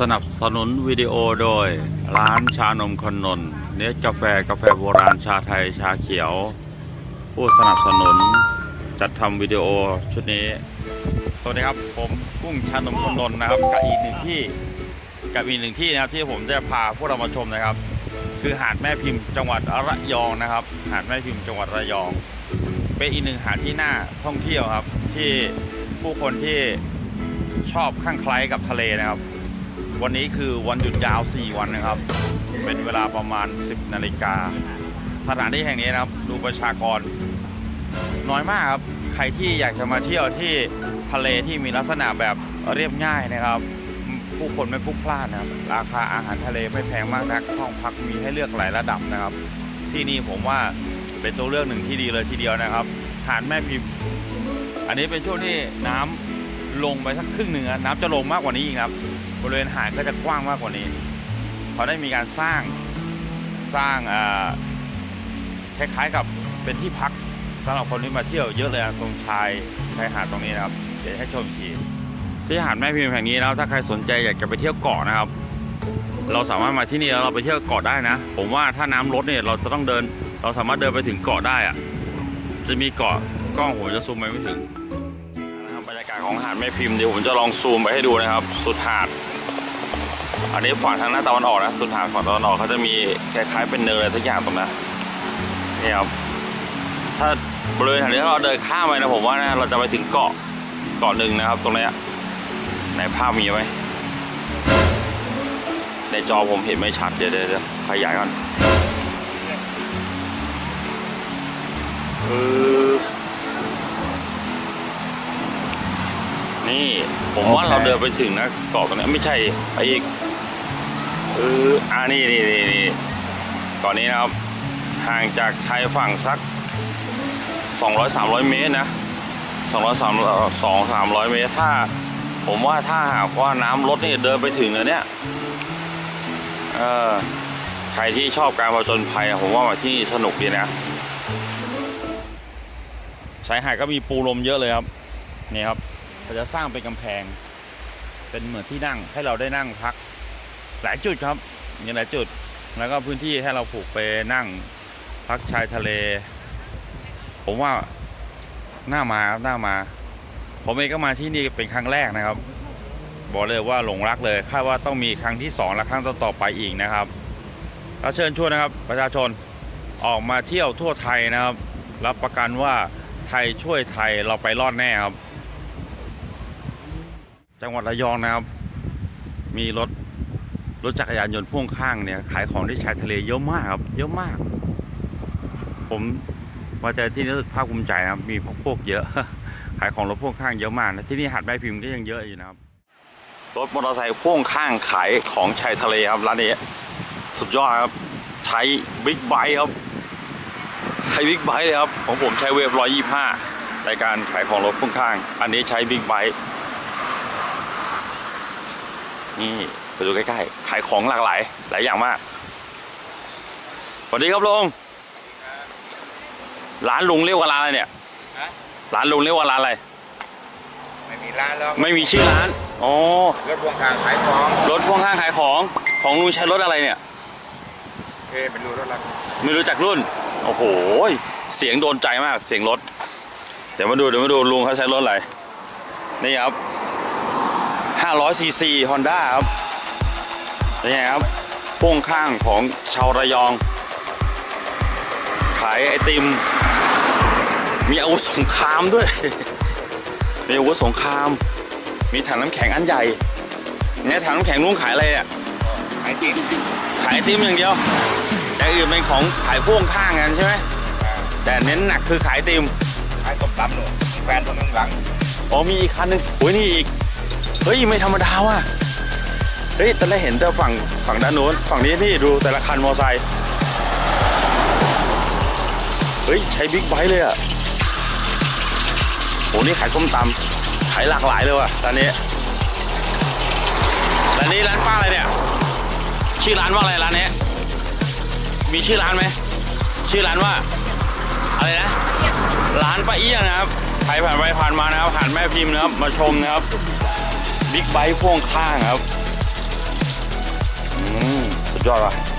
สนับสนุนวิดีโอโดย ร้านชานมคนนนเนื้อกาแฟกาแฟโบราณชาไทยชาเขียว ผู้สนับสนุนจัดทำวิดีโอชุดนี้ สวัสดีครับผมกุ้งชานมคนนนนะครับกับอีกหนึ่งที่กับอีกหนึ่งที่นะครับที่ผมจะพาพวกเรามาชมนะครับ คือหาดแม่พิมพ์จังหวัดระยองนะครับ หาดแม่พิมพ์จังหวัดระยอง เป็นอีกหนึ่งหาดที่น่าท่องเที่ยวครับ ที่ผู้คนที่ชอบข้างไคล้กับทะเลนะครับ วันนี้คือวันหยุดยาว 4 วันนะครับ เป็นเวลาประมาณ 10 นาฬิกา สถานที่แห่งนี้นะครับ ดูประชากร น้อยมากครับ ใครที่อยากจะมาเที่ยวที่ทะเลที่มีลักษณะแบบเรียบง่ายนะครับ ผู้คนไม่พลุกพล่านนะครับ ราคาอาหารทะเลไม่แพงมากนักห้องพักมีให้เลือกหลายระดับนะครับ ที่นี่ผมว่าเป็นตัวเลือกหนึ่งที่ดีเลยทีเดียวนะครับหาดแม่พิมพ์ อันนี้เป็นช่วงที่น้ำลงไปสักครึ่งหนึ่งนะน้ำจะลงมากกว่านี้อีกครับ บริเวณหาดก็จะกว้างมากกว่านี้เขาได้มีการสร้างสร้างคล้ายๆกับเป็นที่พักสำหรับคนที่มาเที่ยวเยอะเลยนะตรงชายชายหาดตรงนี้นะครับ เดี๋ยวให้ชมอีกทีที่หาดแม่พิมพ์แห่งนี้นะครับถ้าใครสนใจอยากจะไปเที่ยวเกาะนะครับ เราสามารถมาที่นี่แล้วเราไปเที่ยวเกาะได้นะ ผมว่าถ้าน้ำลดเนี่ยเราจะต้องเดิน เราสามารถเดินไปถึงเกาะได้อะจะมีเกาะกล้องผมจะซูมไปไม่ถึงนะครับบรรยากาศของหาดแม่พิมพ์เดี๋ยวผมจะลองซูมไปให้ดูนะครับ สุดหาด อันนี้ฝั่งทางหน้าตะวันออกนะ สุดหาดฝั่งตะวันออกเขาจะมีคล้ายๆเป็นเนินอะไรสักอย่างตรงนั้นนี่ครับ ถ้าบริเวณแถวนี้ถ้าเราเดินข้ามไปนะผมว่านะเราจะไปถึงเกาะเกาะหนึ่งนะครับ ตรงนี้ในภาพมีไหมในจอผมเห็นไม่ชัดเดี๋ยวเดี๋ยวขยายก่อนนี่ผมว่าเราเดินไปถึงนะเกาะตรงนี้ไม่ใช่ไอีก เอออ่านี่นี่นี่นี่เกาะนี้นะครับห่างจากชายฝั่งสัก 200 300 เมตรนะ200 300 เมตรถ้าผมว่าถ้าหากว่าน้ำลดนี่เดินไปถึงแล้วเนี่ยเออใครที่ชอบการผจญภัยผมว่ามาที่นี่สนุกดีนะชายหาดก็มีปูลมเยอะเลยครับนี่ครับเขาจะสร้างเป็นกำแพง เป็นเหมือนที่นั่งให้เราได้นั่งพัก หลายจุดครับมีหลายจุด แล้วก็พื้นที่ให้เราผูกไปนั่งพักชายทะเล ผมว่าน่ามาครับน่ามา ผมเองก็มาที่นี่เป็นครั้งแรกนะครับ บอกเลยว่าหลงรักเลยคาดว่าต้องมีครั้งที่สองและครั้งต่อๆไปอีกนะครับก็เชิญชวนนะครับ ประชาชนออกมาเที่ยวทั่วไทยนะครับ รับประกันว่าไทยช่วยไทยเราไปรอดแน่ครับ จังหวัดระยองนะครับ มีรถ รถจักรยานยนต์พ่วงข้างเนี่ยขายของที่ชายทะเลเยอะมากครับ เยอะมาก ผมมาเจที่นี่รู้สึกภาคภูมิใจนะครับ มีพวกพวกเยอะ ขายของรถพ่วงข้างเยอะมากนะที่นี่หาดแม่พิมพ์ก็ยังเยอะอยู่นะครับ รถมอเตอร์ไซค์พ่วงข้างขายของชายทะเลครับร้านนี้สุดยอดครับใช้บิ๊กไบค์ครับใช้บิ๊กไบค์เลยครับของผมใช้เวฟร้อยยี่ห้าในการขายของรถพ่วงข้าง อันนี้ใช้บิ๊กไบค์นี่ ดูใกล้ๆ ขายของหลากหลาย หลายอย่างมากสวัสดีครับลุงร้านลุงเรียกว่าร้านอะไรเนี่ยฮะร้านลุงเรียกว่าร้านอะไร ไม่มีร้านแล้วไม่มีชื่อร้าน อ๋อ รถพ่วงข้างขายของ รถพ่วงข้างขายของ ของลุงใช้รถอะไรเนี่ย เอ๊ะเป็นรูรถอะไรไม่รู้จักรุ่น โอ้โห เสียงโดนใจมาก เสียงรถ เดี๋ยวมาดู เดี๋ยวมาดูลุงเขาใช้รถอะไร นี่ครับ500ซีซีฮอนด้าครับ นี่ไงครับพ่วงข้างของชาวระยอง ขายไอติม มีอาวุธสงครามด้วย มีอาวุธสงคราม มีถังน้ำแข็งอันใหญ่เนี่ยถังน้ำแข็งลุงขายอะไรเนี่ยขายจริงขายไอติมอย่างเดียวแต่อื่นเป็นของขายพ่วงข้างกันใช่ไหมแต่เน้นหนักคือขายไอติมขายต้มตำหนูมีแฟนผมข้างหลังอ๋อมีอีกคันหนึงโอ้ยนี่อีกเฮ้ยไม่ธรรมดาว่ะ เฮ้ยตอนแรกเห็นแต่ฝั่งฝั่งด้านโน้น ฝั่งนี้นี่ดูแต่ละคันมอไซค์เฮ้ย ใช้บิ๊กไบค์เลยอะโหนี่ขายส้มตำขายหลากหลายเลยว่ะร้านนี้ร้านนี้ร้านป้าอะไรเนี่ย ชื่อร้านว่าอะไรร้านนี้ มีชื่อร้านไหม ชื่อร้านว่า อะไรนะ ร้านป้าเอี้ยงนะครับ ใครผ่านไปผ่านมานะครับผ่านแม่พิมพ์นะครับ มาชมนะครับ บิ๊กไบค์พ่วงข้างครับ ยอดว่ะ